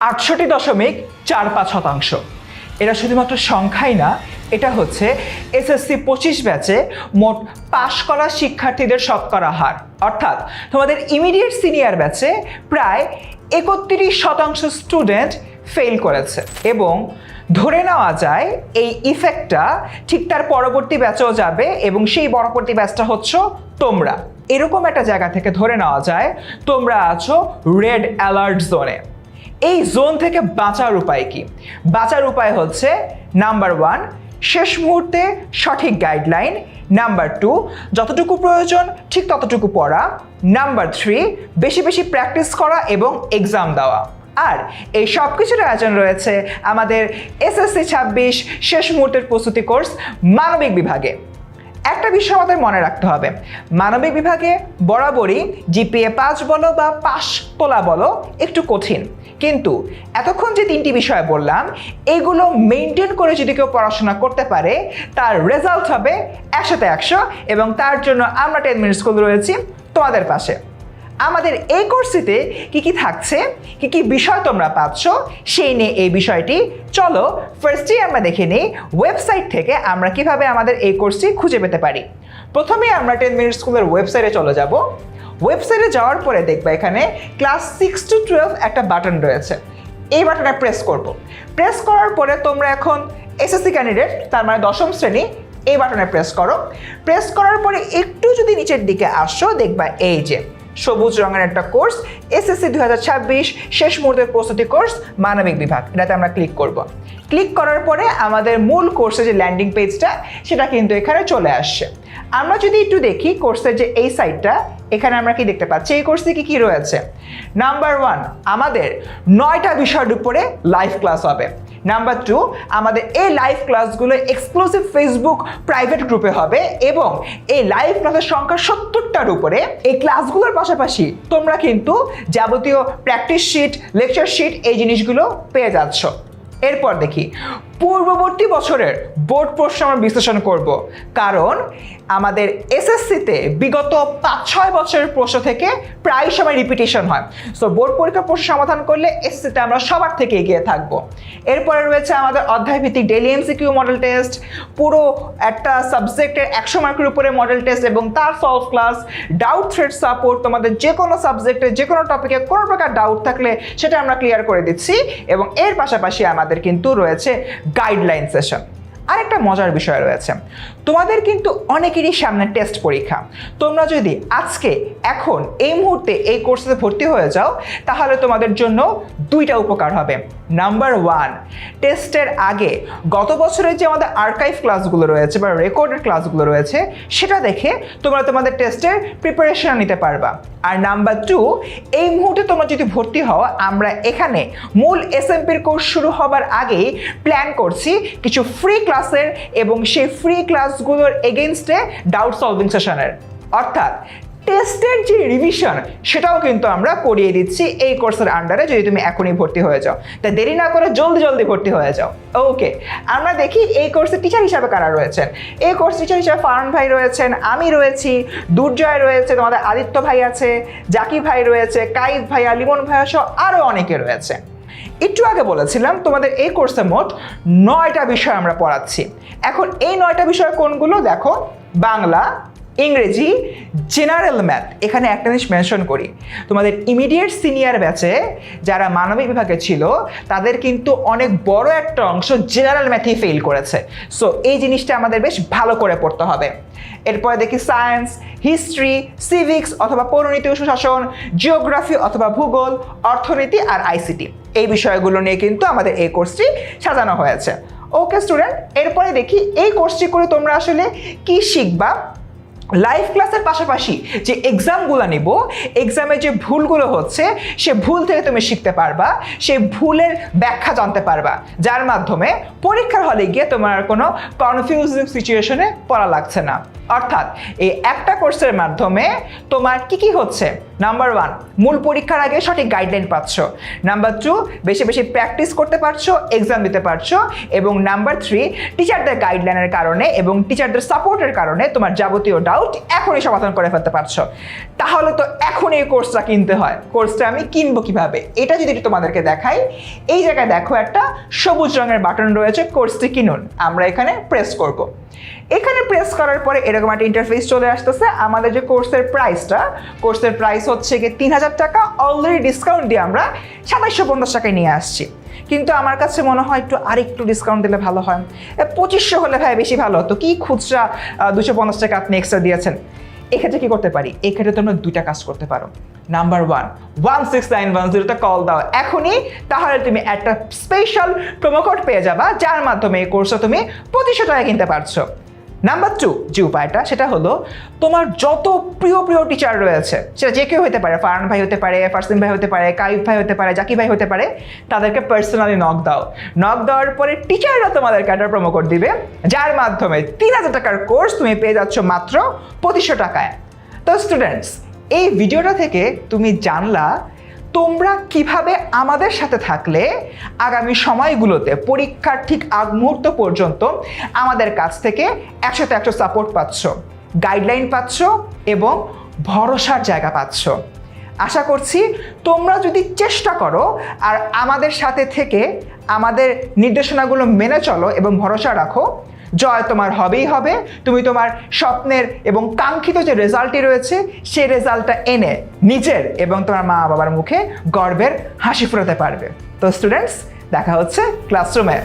আটষট্টি দশমিক চার পাঁচ শতাংশ। এটা শুধুমাত্র সংখ্যাই না, এটা হচ্ছে এসএসসি পঁচিশ ব্যাচে মোট পাশ করা শিক্ষার্থীদের শতকরা হার। অর্থাৎ তোমাদের ইমিডিয়েট সিনিয়র ব্যাচে প্রায় একত্রিশ শতাংশ স্টুডেন্ট ফেল করেছে এবং ধরে নেওয়া যায় এই ইফেক্টটা ঠিক তার পরবর্তী ব্যাচেও যাবে এবং সেই পরবর্তী ব্যাচটা হচ্ছে তোমরা। এরকম একটা জায়গা থেকে ধরে নেওয়া যায়, তোমরা আছো রেড অ্যালার্ট জোনে। এই জোন থেকে বাঁচার উপায় কি? বাঁচার উপায় হচ্ছে নাম্বার ওয়ান শেষ মুহূর্তে সঠিক গাইডলাইন নাম্বার টু যতটুকু প্রয়োজন, ঠিক ততটুকু পড়া নাম্বার থ্রি বেশি বেশি প্র্যাকটিস করা এবং এক্সাম দেওয়া। আর এই সব কিছুর আয়োজন রয়েছে আমাদের এসএসসি ছাব্বিশ শেষ মুহূর্তের প্রস্তুতি কোর্স মানবিক বিভাগে। একটা বিষয় আমাদের মনে রাখতে হবে। মানবিক বিভাগে বরাবরই জিপিএ পাঁচ বলো বা পাশ তোলা বলো একটু কঠিন। কিন্তু এতক্ষণ যে তিনটি বিষয় বললাম, এগুলো মেনটেন করে যদি কেউ পড়াশোনা করতে পারে, তার রেজাল্ট হবে একশোতে একশো এবং তার জন্য আমরা টেন মিনিট স্কুল রয়েছি তোমাদের পাশে। আমাদের এই কোর্সটিতে কি কি থাকছে, কি কি বিষয় তোমরা পাচ্ছ, সেই নিয়ে এই বিষয়টি চলো ফার্স্টেই আমরা দেখে নিই ওয়েবসাইট থেকে আমরা কীভাবে আমাদের এই কোর্সটি খুঁজে পেতে পারি। প্রথমে আমরা টেন মিনিট স্কুলের ওয়েবসাইটে চলে যাব। ওয়েবসাইটে যাওয়ার পরে দেখবা এখানে ক্লাস সিক্স টু টুয়েলভ একটা বাটন রয়েছে। এই বাটনে প্রেস করব। প্রেস করার পরে তোমরা এখন এসএসসি ক্যান্ডিডেট তার মানে দশম শ্রেণি, এই বাটনে প্রেস করো। প্রেস করার পরে একটু যদি নিচের দিকে আসো, দেখবা এই যে সবুজ রঙের একটা কোর্স এসএসসি দু হাজার ছাব্বিশ, শেষ মুহূর্তের প্রস্তুতি কোর্স, মানবিক বিভাগ। এটাতে আমরা ক্লিক করব। ক্লিক করার পরে আমাদের মূল কোর্সের যে ল্যান্ডিং পেজটা সেটা কিন্তু এখানে চলে আসছে। আমরা যদি একটু দেখি কোর্সের যে এই সাইটটা এখানে আমরা কি দেখতে পাচ্ছি? এই কোর্সে কি কি রয়েছে? নাম্বার ওয়ান আমাদের নয়টা বিষয়ের উপরে লাইভ ক্লাস হবে। নাম্বার টু আমাদের এই লাইভ ক্লাসগুলো এক্সক্লুসিভ ফেসবুক প্রাইভেট গ্রুপে হবে এবং এই লাইভ ক্লাসের সংখ্যা সত্তরটার উপরে এই ক্লাসগুলোর পাশাপাশি তোমরা কিন্তু যাবতীয় প্র্যাকটিস শিট লেকচার শিট এই জিনিসগুলো পেয়ে যাচ্ছ। এরপর দেখি পূর্ববর্তী বছরের বোর্ড প্রশ্ন আমরা বিশ্লেষণ করব। কারণ আমাদের এসএসসিতে বিগত পাঁচ, ছয় বছরের প্রশ্ন থেকে প্রায় সময় রিপিটেশন হয়। সো বোর্ড পরীক্ষার প্রশ্ন সমাধান করলে এসএসসিতে আমরা সবার থেকে এগিয়ে থাকব। এরপরে রয়েছে আমাদের অধ্যায়ভিত্তিক ডেলি এমসিকিউ মডেল টেস্ট পুরো একটা সাবজেক্টের একশো মার্কের উপরে মডেল টেস্ট এবং তার solve class doubt thread support তোমাদের যে কোনো সাবজেক্টে যে কোনো টপিকে কোনো প্রকার ডাউট থাকলে সেটা আমরা ক্লিয়ার করে দিচ্ছি এবং এর পাশাপাশি আমাদের কিন্তু রয়েছে গাইডলাইন সেশন আরেকটা মজার বিষয় রয়েছে। তোমাদের কিন্তু অনেকেরই সামনে টেস্ট পরীক্ষা। তোমরা যদি আজকে, এখন, এই মুহূর্তে এই কোর্সে ভর্তি হয়ে যাও, তাহলে তোমাদের জন্য দুইটা উপকার হবে। নাম্বার ওয়ান টেস্টের আগে গত বছরের যে আমাদের আর্কাইভ ক্লাসগুলো রয়েছে বা রেকর্ডেড ক্লাসগুলো রয়েছে, সেটা দেখে তোমরা তোমাদের টেস্টের প্রিপারেশন নিতে পারবা। আর নাম্বার টু এই মুহূর্তে তোমরা যদি ভর্তি হও, আমরা এখানে মূল এস এসএমপির কোর্স শুরু হবার আগেই প্ল্যান করছি কিছু ফ্রি ক্লাসের এবং সেই ফ্রি ক্লাসগুলোর এগেনস্টে ডাউট সলভিং সেশনের অর্থাৎ টেস্টের যে রিভিশন সেটাও কিন্তু আমরা করিয়ে দিচ্ছি এই কোর্সের আন্ডারে যদি তুমি এখনই ভর্তি হয়ে যাও। তাই দেরি না করে জলদি জলদি ভর্তি হয়ে যাও। ওকে আমরা দেখি এই কোর্সের টিচার হিসাবে কারা রয়েছেন। এই কোর্স টিচার হিসাবে ফারান ভাই রয়েছেন, আমি রয়েছি, দুর্জয় রয়েছে, তোমাদের আদিত্য ভাই আছে জাকি ভাই রয়েছে, কাইদ ভাইয়া, লিমন ভাইয়া সহ আরও অনেকে রয়েছে। একটু আগে বলেছিলাম, তোমাদের এই কোর্সে মোট নয়টা বিষয় আমরা পড়াচ্ছি। এখন এই নয়টা বিষয় কোনগুলো? দেখো, বাংলা ইংরেজি জেনারেল ম্যাথ এখানে একটা জিনিস মেনশন করি। তোমাদের ইমিডিয়েট সিনিয়র ব্যাচে যারা মানবিক বিভাগে ছিল, তাদের কিন্তু অনেক বড় একটা অংশ জেনারেল ম্যাথেই ফেল করেছে। সো এই জিনিসটা আমাদের বেশ ভালো করে পড়তে হবে। এরপরে দেখি সায়েন্স হিস্ট্রি সিভিক্স অথবা পৌরনীতি সুশাসন জিওগ্রাফি অথবা ভূগোল, অর্থনীতি আর আইসিটি এই বিষয়গুলো নিয়ে কিন্তু আমাদের এই কোর্সটি সাজানো হয়েছে। ওকে স্টুডেন্ট এরপরে দেখি এই কোর্সটি করে তোমরা আসলে কি শিখবা? লাইভ ক্লাসের পাশাপাশি যে এক্সামগুলো নিব এক্সামে যে ভুলগুলো হচ্ছে, সে ভুল থেকে তুমি শিখতে পারবা সেই ভুলের ব্যাখ্যা জানতে পারবা, যার মাধ্যমে পরীক্ষার হলে গিয়ে তোমার কোনো কনফিউজিং সিচুয়েশনে পড়া লাগছে না। অর্থাৎ এই একটা কোর্সের মাধ্যমে তোমার কি কি হচ্ছে? নাম্বার ওয়ান মূল পরীক্ষার আগে সঠিক গাইডলাইন পাচ্ছ। নাম্বার টু বেশি বেশি প্র্যাকটিস করতে পারছ এক্সাম দিতে পারছ। এবং নাম্বার থ্রি টিচারদের গাইডলাইনের কারণে এবং টিচারদের সাপোর্টের কারণে তোমার যাবতীয় ডাউট ডাউট এখনই সমাধান করে ফেলতে পারছ। তাহলে তো এখন এই কোর্সটা কিনতে হয়। কোর্সটা আমি কিনবো কীভাবে? এটা যদি তোমাদেরকে দেখাই, এই জায়গায় দেখো একটা সবুজ রঙের বাটন রয়েছে কোর্সটি কিনুন। আমরা এখানে প্রেস করব। এখানে প্রেস করার পরে এরকম একটা ইন্টারফেস চলে আসতেছে। আমাদের যে কোর্সের প্রাইসটা কোর্সের প্রাইস হচ্ছে গিয়ে তিন হাজার টাকা। অলরেডি ডিসকাউন্ট দিয়ে আমরা সাতাইশশো পঞ্চাশ টাকায় নিয়ে আসছি। কিন্তু আমার কাছে মনে হয় একটু আরেকটু ডিসকাউন্ট দিলে ভালো হয়। পঁচিশশো হলে ভাই বেশি ভালো হতো। কি খুচরা দুশো পঞ্চাশ টাকা আপনি এক্সট্রা দিয়েছেন? এক্ষেত্রে কি করতে পারি? এক্ষেত্রে তোমরা দুইটা কাজ করতে পারো। Number one one six nine one জিরোতে কল দাও। এখনই, তাহলে তুমি একটা স্পেশাল প্রোমো কোড পেয়ে যাবা, যার মাধ্যমে এই কোর্সটা তুমি পঁচিশশো টাকা কিনতে পারছ। নাম্বার টু যে উপায়টা, সেটা হলো তোমার যত প্রিয় প্রিয় টিচার রয়েছে, সেটা যে কেউ হতে পারে ফারান ভাই হতে পারে ফারসিন ভাই হতে পারে, কাইফ ভাই হতে পারে জাকি ভাই হতে পারে, তাদেরকে পার্সোনালি নক দাও। নক দেওয়ার পরে টিচাররা তোমাদেরকে একটা প্রোমো কোড দিবে, যার মাধ্যমে তিন হাজার টাকার কোর্স তুমি পেয়ে যাচ্ছ মাত্র পঁচিশশো টাকায়। তো স্টুডেন্টস এই ভিডিওটা থেকে তুমি জানলা তোমরা কীভাবে আমাদের সাথে থাকলে আগামী সময়গুলোতে পরীক্ষার ঠিক আগ মুহূর্ত পর্যন্ত আমাদের কাছ থেকে একশোতে একশো সাপোর্ট পাচ্ছ গাইডলাইন পাচ্ছ এবং ভরসার জায়গা পাচ্ছ। আশা করছি তোমরা যদি চেষ্টা করো আর আমাদের সাথে থেকে আমাদের নির্দেশনাগুলো মেনে চলো এবং ভরসা রাখো জয় তোমার হবেই হবে। তুমি তোমার স্বপ্নের এবং কাঙ্ক্ষিত যে রেজাল্টটি রয়েছে সেই রেজাল্টটা এনে নিজের এবং তোমার মা বাবার মুখে গর্বের হাসি ফোরাতে পারবে। তো স্টুডেন্টস দেখা হচ্ছে ক্লাসরুমে